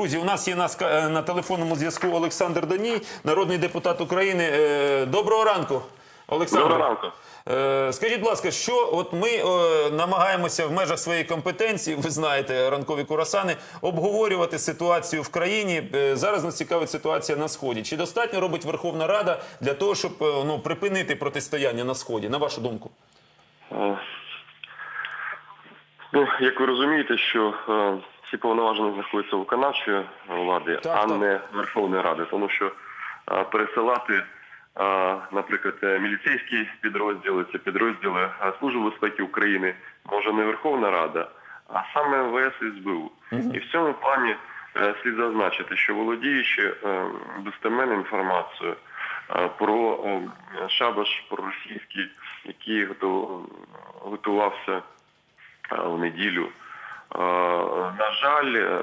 Друзі, у нас є на, е, на телефонному зв'язку Олександр Доній, народний депутат України. Е, Доброго ранку, Олександр. Доброго ранку. Е, Скажіть, будь ласка, що от ми намагаємося в межах своєї компетенції, ви знаєте, ранкові курасани, обговорювати ситуацію в країні. Зараз нас цікавить ситуація на сході. Чи достатньо робить Верховна Рада для того, щоб ну припинити протистояння на сході? На вашу думку? Е, Ну, як ви розумієте, що е, ці повноваження знаходяться у виконавчої влади, Так, а так. не Верховної Ради, тому що е, пересилати, е, наприклад, міліцейські підрозділи, це підрозділи Служби безпеки України, може не Верховна Рада, а саме МВС і СБУ. І в цьому плані е, слід зазначити, що володіючи е, достеменною інформацією про шабаш проросійський, який готувався в неділю. Е, На жаль, е,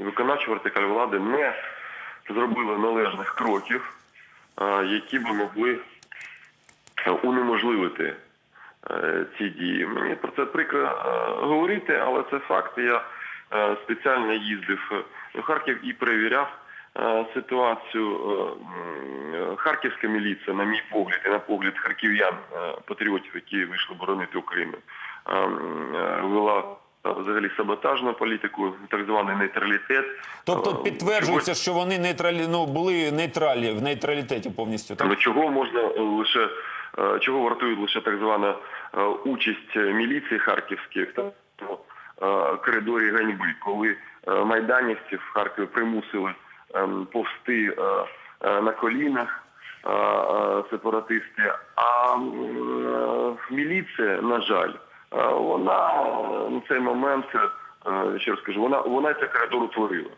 виконавча вертикаль влади не зробила належних кроків, е, які би могли е, унеможливити е, ці дії. Мені про це прикро е, говорити, але це факт. Я е, спеціально їздив е, в Харків і перевіряв е, ситуацію. Е, Харківська міліція, на мій погляд, і на погляд харків'ян, е, патріотів, які вийшли боронити Україну, е, е, вела е, взагалі саботажну політику, так званий нейтралітет. Тобто Е, підтверджується, що вони нейтралі, ну, були нейтралі в нейтралітеті повністю. Так? Але чого можна е, лише е, чого вартує лише так звана е, участь е, міліції харківських та е, коридорі ганьби, коли е, майданівців в Харкові примусили ем, повсти е, е, на колінах е, е, сепаратисти, а е, міліція, на жаль, е, вона е, на цей момент, е, ще раз кажу, вона, вона цей коридор утворила.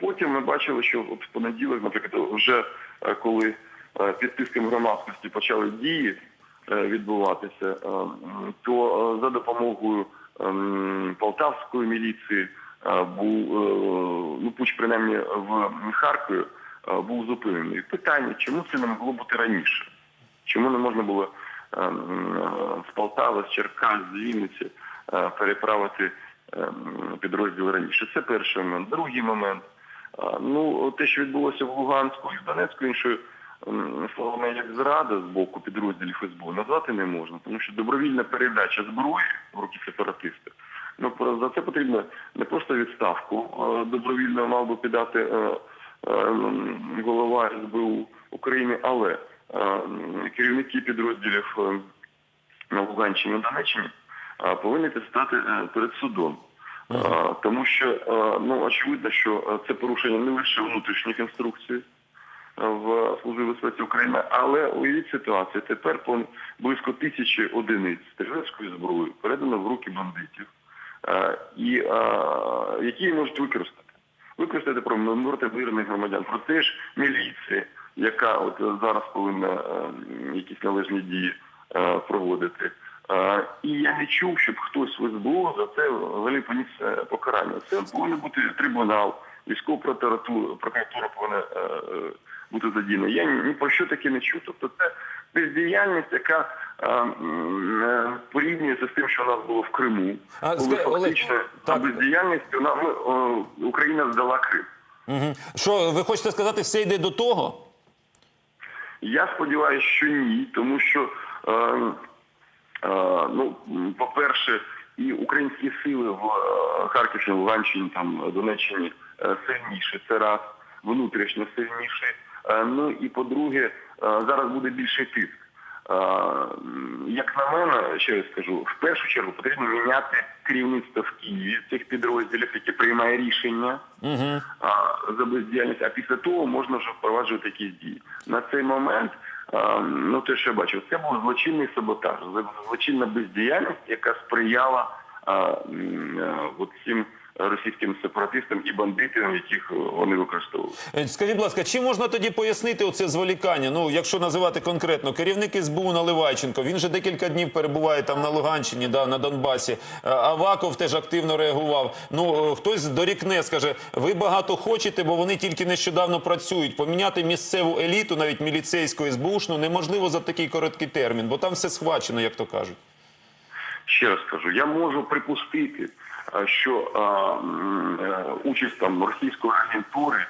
Потім ми бачили, що от в понеділок, наприклад, вже е, коли е, під тиском громадськості почали дії е, відбуватися, е, то е, за допомогою полтавської міліції е, був е, ну пуч принаймні в Харкові е, був зупинений. Питання, чому це не могло бути раніше? Чому не можна було ем, е, з Полтави, з Черкас, з Вінниці е, переправити ем, підрозділи раніше? Це перший момент. Другий момент. Ну, те, що відбулося в Луганську і в Донецьку, іншою ем, словами, як зрада з боку підрозділів СБУ, назвати не можна, тому що добровільна передача зброї в руки сепаратистів. Ну, за це потрібно не просто відставку е, добровільно мав би піддати е, е, м, голова СБУ України, але е, керівники підрозділів е, на Луганщині і Донеччині повинні стати е, перед судом. Тому що е, ну очевидно, що це порушення не лише внутрішніх інструкцій в Службі безпеці України, але уявіть ситуацію. Тепер близько тисячі одиниць стрілецької зброї передано в руки бандитів, і які можуть використати використати проти мирних громадян, про те ж міліції, яка от зараз повинна е, якісь належні дії е, проводити. Е, І я не чув, щоб хтось в СБУ за це взагалі поніс покарання. Це повинен бути трибунал, військова прокуратура, прокуратура повинна бути задіяна. Я ні, про що таке не чув. Тобто це бездіяльність, яка порівнюється з тим, що у нас було в Криму, А, коли фактично так. ну, о, Україна здала Крим. Угу. Що ви хочете сказати, все йде до того? Я сподіваюся, що ні, тому що, е, е, ну, по-перше, і українські сили в е, Харківщині, Луганщині, там, Донеччині е, сильніші, це раз, внутрішньо сильніші. Е, ну і по-друге, зараз буде більший тиск. Як на мене, ще раз скажу, в першу чергу потрібно міняти керівництво в Києві цих підрозділів, яке приймає рішення Угу. за бездіяльність, а після того можна вже впроваджувати якісь дії. На цей момент, ну те, що я бачив, це був злочинний саботаж, злочинна бездіяльність, яка сприяла от цим російським сепаратистам і бандитам, яких вони використовували. Е, Скажіть, будь ласка, чи можна тоді пояснити оце зволікання? Ну, якщо називати конкретно, керівник СБУ Наливайченко, він же декілька днів перебуває там на Луганщині, да, на Донбасі. Е, Аваков теж активно реагував. Ну, е, хтось дорікне, скаже, ви багато хочете, бо вони тільки нещодавно працюють. Поміняти місцеву еліту, навіть міліцейську СБУшну, неможливо за такий короткий термін, бо там все схвачено, як то кажуть. Ще раз кажу, я можу припустити, е, що е, участь там російської агентури е,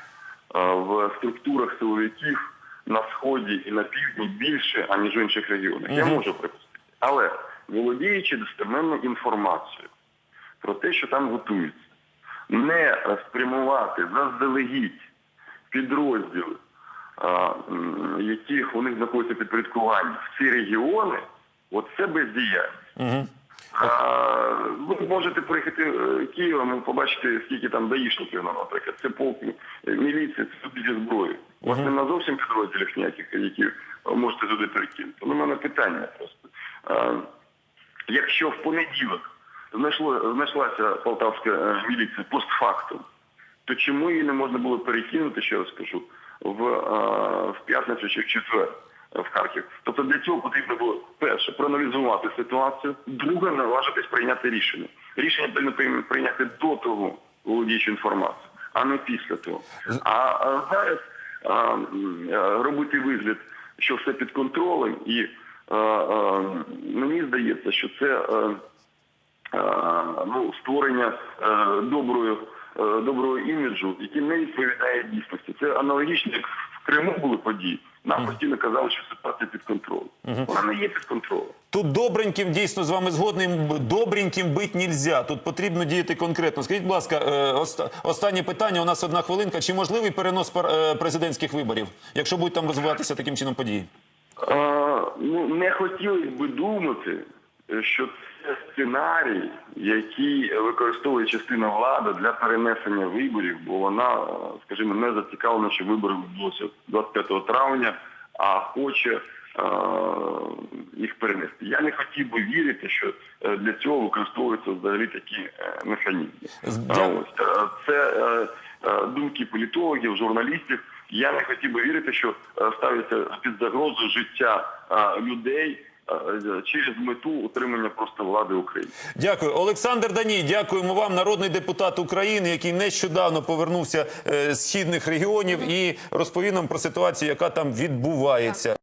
в структурах силовиків на сході і на півдні більше, аніж в інших регіонах. Я можу припустити. Але володіючи достеменною інформацією про те, що там готується, не спрямувати заздалегідь підрозділи, яких у них знаходиться підпорядкування в ці регіони, от це бездіяльність. Ви можете приїхати е, Києвом і побачити, скільки там даїшників, ну, наприклад. Це полк е, міліції, це зі зброї. У вас нема зовсім підрозділів ніяких, які можете туди перекинути. Ну, У мене питання просто. Якщо в понеділок знайшло, знайшлася полтавська е, міліція постфактум, то чому її не можна було перекинути, ще раз скажу, в, е, в п'ятницю чи в четвер в Харків? Тобто для цього потрібно було перше проаналізувати ситуацію, друге наважитись прийняти рішення. Рішення потрібно прийняти до того, володіючи інформацією, а не після того. А, зараз е, робити вигляд, що все під контролем, і е, е, мені здається, що це. ну, створення доброї, доброго іміджу, який не відповідає дійсності. Це аналогічно, як в Криму були події. Нам постійно казали, що ситуація під контролем. Вона не є під контролем. Тут добреньким, дійсно з вами згодним, добреньким бить нельзя. Тут потрібно діяти конкретно. Скажіть, будь ласка, е, останнє питання. У нас одна хвилинка. Чи можливий перенос е, президентських виборів, якщо будуть там розвиватися таким чином події? Е, ну, не хотілося би думати, що це сценарій, який використовує частина влади для перенесення виборів, бо вона, скажімо, не зацікавлена, що вибори відбулися 25 травня, а хоче е, їх перенести. Я не хотів би вірити, що е, для цього використовуються взагалі такі е, механізми. Ось це думки політологів, журналістів. Я не хотів би вірити, що ставиться під загрозу життя людей через мету утримання просто влади України. Дякую, Олександр Даній. Дякуємо вам, народний депутат України, який нещодавно повернувся е, з східних регіонів і розповів нам про ситуацію, яка там відбувається.